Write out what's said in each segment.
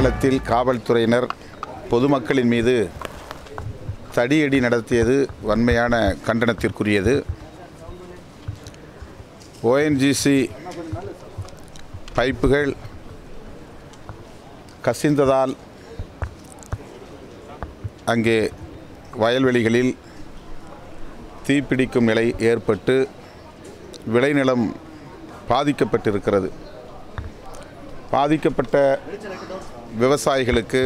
கதிராமங்கலத்தில் காவல்துறையினர் பொதுமக்களின் மீது தடியடி நடத்தியது வன்மையான கண்டனத்திற்குரியது. ஓஎன்ஜிசி பைப்புகள் கசிந்ததால் அங்கே வயல்வெளிகளில் தீப்பிடிக்கும் நிலை ஏற்பட்டு விளைநிலம் பாதிக்கப்பட்டிருக்கிறது. பாதிக்கப்பட்ட விவசாயிகளுக்கு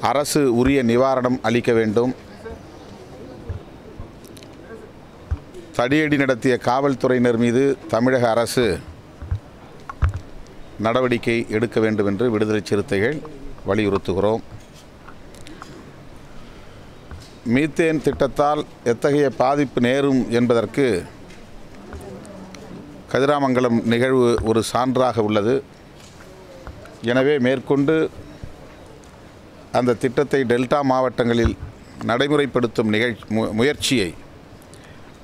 அரசு உரிய நிவாரணம் அளிக்க வேண்டும். தடியடி நடத்திய காவல்துறையினர் மீது தமிழக அரசு நடவடிக்கை எடுக்க வேண்டும் என்று விடுதலை சிறுத்தைகள் வலியுறுத்துகிறோம். மீத்தேன் திட்டத்தால் எத்தகைய பாதிப்பு நேரும் என்பதற்கு கதிராமங்கலம் நிகழ்வு ஒரு சான்றாக உள்ளது. எனவே மேற்கொண்டு அந்த திட்டத்தை டெல்டா மாவட்டங்களில் நடைமுறைப்படுத்தும் நிகழ் முயற்சியை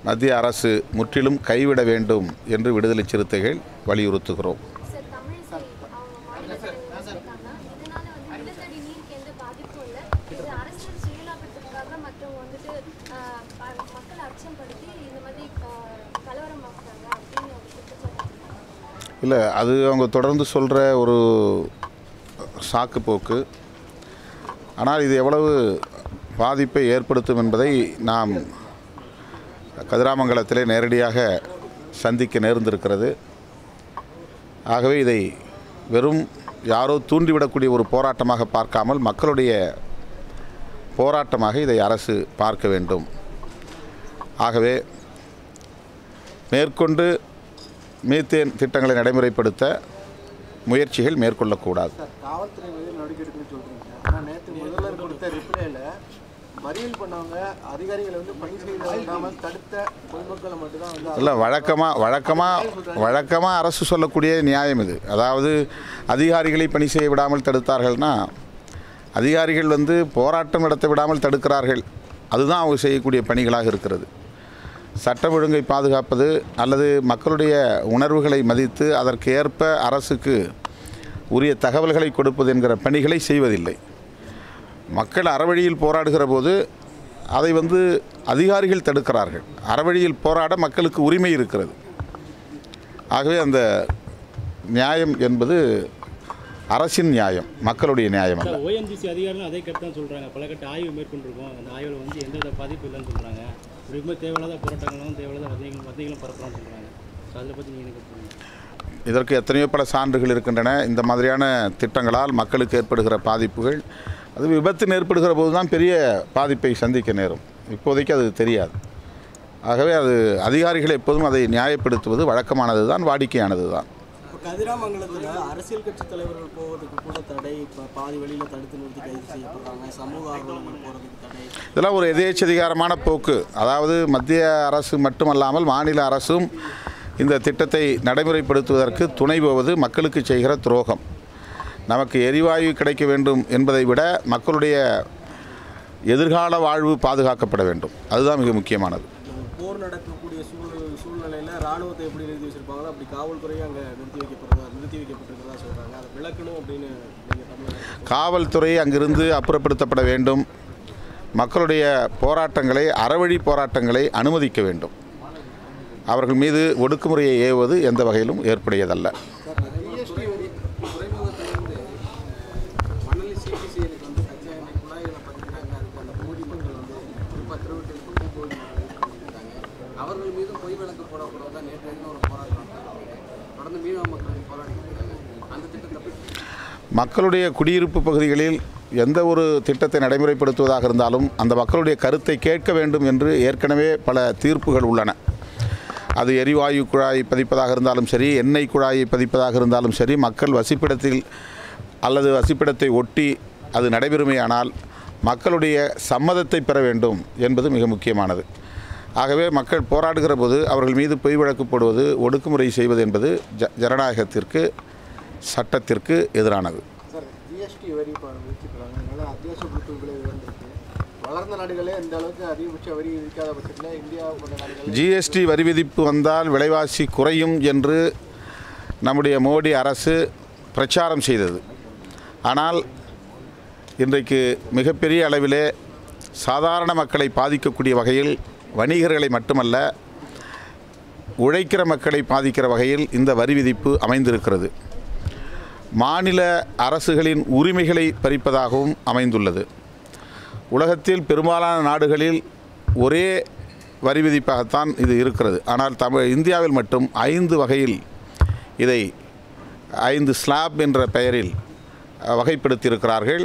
மத்திய அரசு முற்றிலும் கைவிட வேண்டும் என்று விடுதலை சிறுத்தைகள் வலியுறுத்துகிறோம். இந்த மாதிரி கலவரமாக்குறாங்க இல்லை அது அவங்க தொடர்ந்து சொல்கிற ஒரு சாக்கு போக்கு. ஆனால் இது எவ்வளவு பாதிப்பை ஏற்படுத்தும் என்பதை நாம் கதிராமங்கலத்திலே நேரடியாக சந்திக்க நேர்ந்திருக்கிறது. ஆகவே இதை வெறும் யாரோ தூண்டிவிடக்கூடிய ஒரு போராட்டமாக பார்க்காமல் மக்களுடைய போராட்டமாக இதை அரசு பார்க்க வேண்டும். ஆகவே மேற்கொண்டு மீத்தேன் திட்டங்களை நடைமுறைப்படுத்த முயற்சிகள் மேற்கொள்ளக்கூடாது. இல்லை வழக்கமாக வழக்கமாக வழக்கமாக அரசு சொல்லக்கூடிய நியாயம் இது. அதாவது அதிகாரிகளை பணி செய்ய விடாமல் தடுத்தார்கள்னா அதிகாரிகள் வந்து போராட்டம் நடத்த விடாமல் தடுக்கிறார்கள். அதுதான் அவங்க செய்யக்கூடிய பணிகளாக இருக்கிறது. சட்டம் ஒழுங்கை பாதுகாப்பது அல்லது மக்களுடைய உணர்வுகளை மதித்து அதற்கு ஏற்ப அரசுக்கு உரிய தகவல்களை கொடுப்பது என்கிற பணிகளை செய்வதில்லை. மக்கள் அறவழியில் போராடுகிற போது அதை வந்து அதிகாரிகள் தடுக்கிறார்கள். அறவழியில் போராட மக்களுக்கு உரிமை இருக்கிறது. ஆகவே அந்த நியாயம் என்பது அரசின் நியாயம் மக்களுடைய நியாயம் அல்ல. ஓஎன்ஜிசி அதிகாரிகள் அதே கருத்து சொல்கிறாங்க பல கட்ட ஆய்வு மேற்கொண்டிருக்கோம். அந்த ஆய்வில் வந்து எந்தவித பாதிப்பு இல்லைன்னு சொல்கிறாங்க ரொம்ப தேவையில்லாத போராட்டங்களும் தேவையில்லாத வதைகளும் வதைகளும் பரப்பலாம்னு சொல்கிறாங்க ஸோ அதில் பற்றி நீங்கள் எனக்கு இதற்கு எத்தனையோ பல சான்றுகள் இருக்கின்றன. இந்த மாதிரியான திட்டங்களால் மக்களுக்கு ஏற்படுகிற பாதிப்புகள் அது விபத்து ஏற்படுகிற போது தான் பெரிய பாதிப்பை சந்திக்க நேரும். இப்போதைக்கு அது தெரியாது. ஆகவே அது அதிகாரிகள் எப்போதும் அதை நியாயப்படுத்துவது வழக்கமானது தான் வாடிக்கையானது தான் கதிராமங்கலத்தில் அரசியல் கட்சி தலைவர்கள் போவதுக்கு கூட தடை இப்போ பாதி வழியில் தடுத்து நிறுத்தி கைது செய்யப்படுறாங்க. சமூக ஆர்வலர்கள் போகிறதுக்கு தடை. இதெல்லாம் ஒரு எதேச்சதிகாரமான போக்கு. அதாவது மத்திய அரசு மட்டுமல்லாமல் மாநில அரசும் இந்த திட்டத்தை நடைமுறைப்படுத்துவதற்கு துணை போவது மக்களுக்கு செய்கிற துரோகம். நமக்கு எரிவாயு கிடைக்க வேண்டும் என்பதை விட மக்களுடைய எதிர்கால வாழ்வு பாதுகாக்கப்பட வேண்டும். அதுதான் மிக முக்கியமானது. போர் நடக்கக்கூடிய சூழல் ராணுவத்தை எப்படி நிறுத்தி வச்சிருப்பாங்களோ அப்படி காவல்துறையும் அங்கே நிறுத்தி வைக்கப்படுறதா நிறுத்தி வைக்கப்பட்டிருக்கிறதா சொல்கிறாங்க அதை விளக்கணும் அப்படின்னு நீங்கள் தமிழக காவல்துறை அங்கிருந்து அப்புறப்படுத்தப்பட வேண்டும். மக்களுடைய போராட்டங்களை அறவழி போராட்டங்களை அனுமதிக்க வேண்டும். அவர்கள் மீது ஒடுக்குமுறையை ஏவுவது எந்த வகையிலும் ஏற்புடையதல்ல. மக்களுடைய குடியிருப்பு பகுதிகளில் எந்த ஒரு திட்டத்தை நடைமுறைப்படுத்துவதாக இருந்தாலும் அந்த மக்களுடைய கருத்தை கேட்க வேண்டும் என்று ஏற்கனவே பல தீர்ப்புகள் உள்ளன. அது எரிவாயு குழாய் பதிப்பதாக இருந்தாலும் சரி எண்ணெய் குழாயை பதிப்பதாக இருந்தாலும் சரி மக்கள் வசிப்பிடத்தில் அல்லது வசிப்பிடத்தை ஒட்டி அது நடைபெறுமையானால் மக்களுடைய சம்மதத்தை பெற வேண்டும் என்பது மிக முக்கியமானது. ஆகவே மக்கள் போராடுகிற போது அவர்கள் மீது பொய் வழக்கு போடுவது ஒடுக்குமுறை செய்வது என்பது ஜ ஜனநாயகத்திற்கு சட்டத்திற்கு எதிரானது. ஜிஎஸ்டி வரி ஜிஎஸ்டி வரி விதிப்பு வந்தால் விலைவாசி குறையும் என்று நம்முடைய மோடி அரசு பிரச்சாரம் செய்தது. ஆனால் இன்றைக்கு மிகப்பெரிய அளவிலே சாதாரண மக்களை பாதிக்கக்கூடிய வகையில் வணிகர்களை மட்டுமல்ல உழைக்கிற மக்களை பாதிக்கிற வகையில் இந்த வரி விதிப்பு அமைந்திருக்கிறது. மாநில அரசுகளின் உரிமைகளை பறிப்பதாகவும் அமைந்துள்ளது. உலகத்தில் பெரும்பாலான நாடுகளில் ஒரே வரி விதிப்பாகத்தான் இது இருக்கிறது. ஆனால் தமிழ் இந்தியாவில் மட்டும் ஐந்து வகையில் இதை ஐந்து ஸ்லாப் என்ற பெயரில் வகைப்படுத்தியிருக்கிறார்கள்.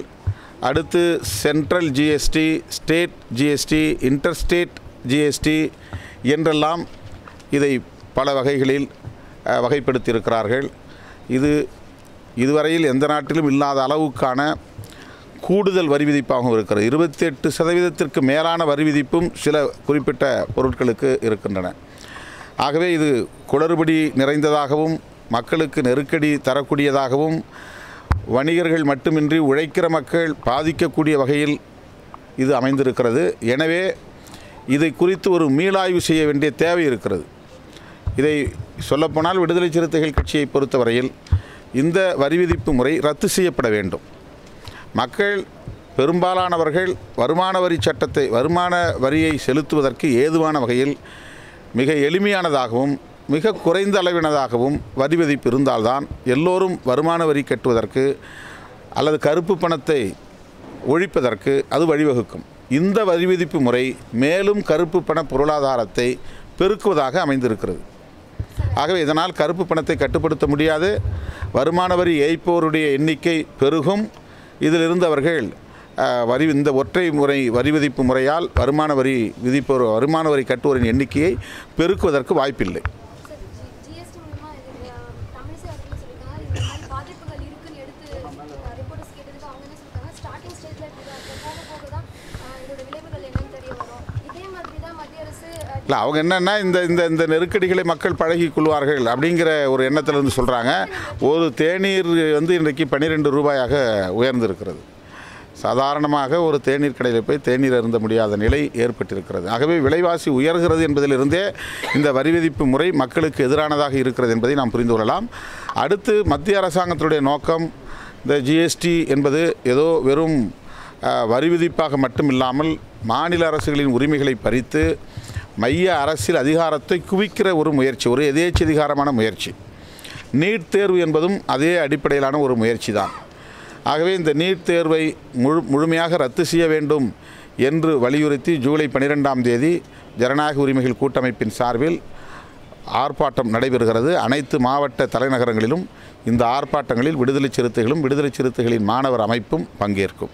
அடுத்து central GST state GST interstate GST என்றெல்லாம் இதை பல வகைகளில் வகைப்படுத்தியிருக்கிறார்கள். இது இதுவரையில் எந்த நாட்டிலும் இல்லாத அளவுக்கான கூடுதல் வரி விதிப்பாகவும் இருக்கிறது. இருபத்தி எட்டு சதவீதத்திற்கு மேலான வரி விதிப்பும் சில குறிப்பிட்ட பொருட்களுக்கு இருக்கின்றன. ஆகவே இது குளறுபடி நிறைந்ததாகவும் மக்களுக்கு நெருக்கடி தரக்கூடியதாகவும் வணிகர்கள் மட்டுமின்றி உழைக்கிற மக்கள் பாதிக்கக்கூடிய வகையில் இது அமைந்திருக்கிறது. எனவே இதை குறித்து ஒரு மீளாய்வு செய்ய வேண்டிய தேவை இருக்கிறது. இதை சொல்லப்போனால் விடுதலை சிறுத்தைகள் கட்சியை பொறுத்தவரையில் இந்த வரி விதிப்பு முறை ரத்து செய்யப்பட வேண்டும். மக்கள் பெரும்பாலானவர்கள் வருமான வரி சட்டத்தை வருமான வரியை செலுத்துவதற்கு ஏதுவான வகையில் மிக எளிமையானதாகவும் மிக குறைந்த அளவினதாகவும் வரி விதிப்பு இருந்தால்தான் எல்லோரும் வருமான வரி கட்டுவதற்கு அல்லது கருப்பு பணத்தை ஒழிப்பதற்கு அது வழிவகுக்கும். இந்த வரி விதிப்பு முறை மேலும் கருப்பு பண பொருளாதாரத்தை பெருக்குவதாக அமைந்திருக்கிறது. ஆகவே இதனால் கருப்பு பணத்தை கட்டுப்படுத்த முடியாது. வருமான வரி ஏய்ப்போருடைய எண்ணிக்கை பெருகும். இதிலிருந்து அவர்கள் வரி இந்த ஒற்றை முறை வரி விதிப்பு முறையால் வருமான வரி விதிப்போர் வருமான வரி கட்டுவோரின் எண்ணிக்கையை பெருக்குவதற்கு வாய்ப்பில்லை சார் ஜிஎஸ்டி மூலமா இது அஹ், தமிழிசை அவர்கள் சொல்லியிருக்காங்க இந்த மாதிரி பாதிப்புகள் இருக்குன்னு எடுத்து ரிப்போர்ட்டர்ஸ் கேட்டதுக்கு அவங்க என்ன சொல்லிட்டாங்க ஸ்டார்டிங் ஸ்டேஜ்ல போக போக தான் அஹ், இதோட விளைவுகள் என்னன்னு தெரிய வரும் இதே மாதிரி தான் மத்திய அரசு அஹ், இல்லை அவங்க என்னென்னா இந்த இந்த இந்த நெருக்கடிகளை மக்கள் பழகி கொள்வார்கள் அப்படிங்கிற ஒரு எண்ணத்தில் இருந்து சொல்கிறாங்க ஒரு தேநீர் வந்து இன்றைக்கு பன்னிரெண்டு ரூபாயாக உயர்ந்திருக்கிறது. சாதாரணமாக ஒரு தேநீர் கடையில் போய் தேநீர் அருந்த முடியாத நிலை ஏற்பட்டிருக்கிறது. ஆகவே விலைவாசி உயர்கிறது என்பதிலிருந்தே இந்த வரி விதிப்பு முறை மக்களுக்கு எதிரானதாக இருக்கிறது என்பதை நாம் புரிந்து கொள்ளலாம். அடுத்து மத்திய அரசாங்கத்தினுடைய நோக்கம் இந்த ஜிஎஸ்டி என்பது ஏதோ வெறும் வரிவிதிப்பாக வரி விதிப்பாக மட்டும் இல்லாமல் மாநில அரசுகளின் உரிமைகளை பறித்து மைய அரசியல் அதிகாரத்தை குவிக்கிற ஒரு முயற்சி ஒரு எதேச்சதிகாரமான முயற்சி. நீட் தேர்வு என்பதும் அதே அடிப்படையிலான ஒரு முயற்சி தான். ஆகவே இந்த நீட் தேர்வை முழு முழுமையாக ரத்து செய்ய வேண்டும் என்று வலியுறுத்தி ஜூலை பன்னிரெண்டாம் தேதி ஜனநாயக உரிமைகள் கூட்டமைப்பின் சார்பில் ஆர்ப்பாட்டம் நடைபெறுகிறது. அனைத்து மாவட்ட தலைநகரங்களிலும் இந்த ஆர்ப்பாட்டங்களில் விடுதலை சிறுத்தைகளும் விடுதலை சிறுத்தைகளின் மாணவர் அமைப்பும் பங்கேற்கும்.